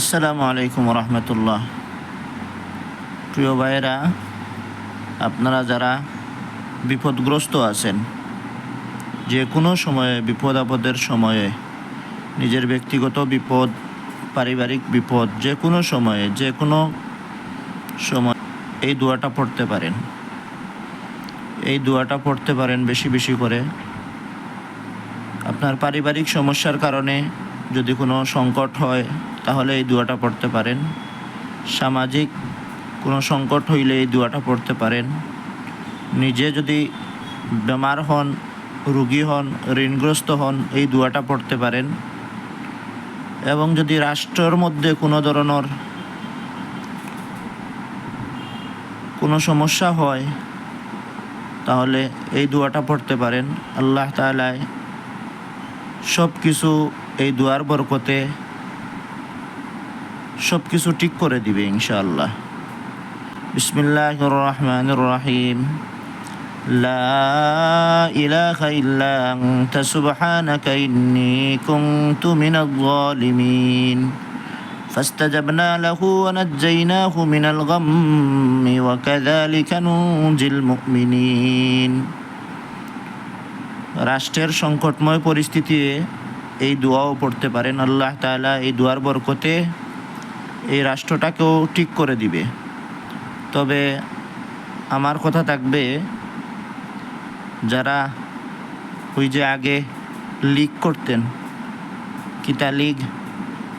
আসসালামু আলাইকুম রহমতুল্লাহ প্রিয় ভাইয়েরা, আপনারা যারা বিপদগ্রস্ত আছেন, যে কোনো সময়ে বিপদ আপদের সময়ে, নিজের ব্যক্তিগত বিপদ, পারিবারিক বিপদ, যে কোনো সময়ে, যে কোনো সময় এই দোয়াটা পড়তে পারেন। এই দোয়াটা পড়তে পারেন বেশি বেশি করে। আপনার পারিবারিক সমস্যার কারণে যদি কোনো সংকট হয় তাহলে এই দোয়াটা পড়তে পারেন। সামাজিক কোনো সংকট হইলে এই দোয়াটা পড়তে পারেন। নিজে যদি বেমার হন, রুগী হন, ঋণগ্রস্ত হন, এই দোয়াটা পড়তে পারেন। এবং যদি রাষ্ট্রের মধ্যে কোনো ধরনের কোনো সমস্যা হয়, তাহলে এই দোয়াটা পড়তে পারেন। আল্লাহ তালায় সব কিছু এই দুয়ার বরকতে সব কিছু ঠিক করে দিবে ইনশাআল্লাহ বিসমিল্লাহ রহমান রহিম لا إله إلا أنت سبحانك إني كنت من الظالمين فاستجبنا له ونجيناه من الغم وكذلك ننجي المؤمنين রাষ্ট্রের সংকটময় পরিস্থিতিতে এই দোয়াও পড়তে পারেন আল্লাহ তাআলা এই দোয়ার বরকতে এই রাষ্ট্রটাকেও ঠিক করে দিবে। তবে আমার কথা থাকবে, যারা ওই যে আগে লিগ করতেন কিতা লিগ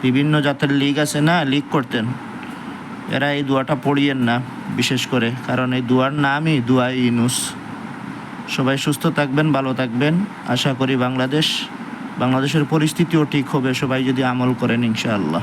বিভিন্ন জাতের লিগ আছে না লিগ করতেন। এরা এই দোয়াটা পড়িয়েন না, বিশেষ করে। কারণ এই দোয়ার নামই দোয়া ইনুস সবাই সুস্থ থাকবেন, ভালো থাকবেন। আশা করি বাংলাদেশ, বাংলাদেশের পরিস্থিতিও ঠিক হবে। সবাই যদি আমল করেন, ইনশাআল্লাহ।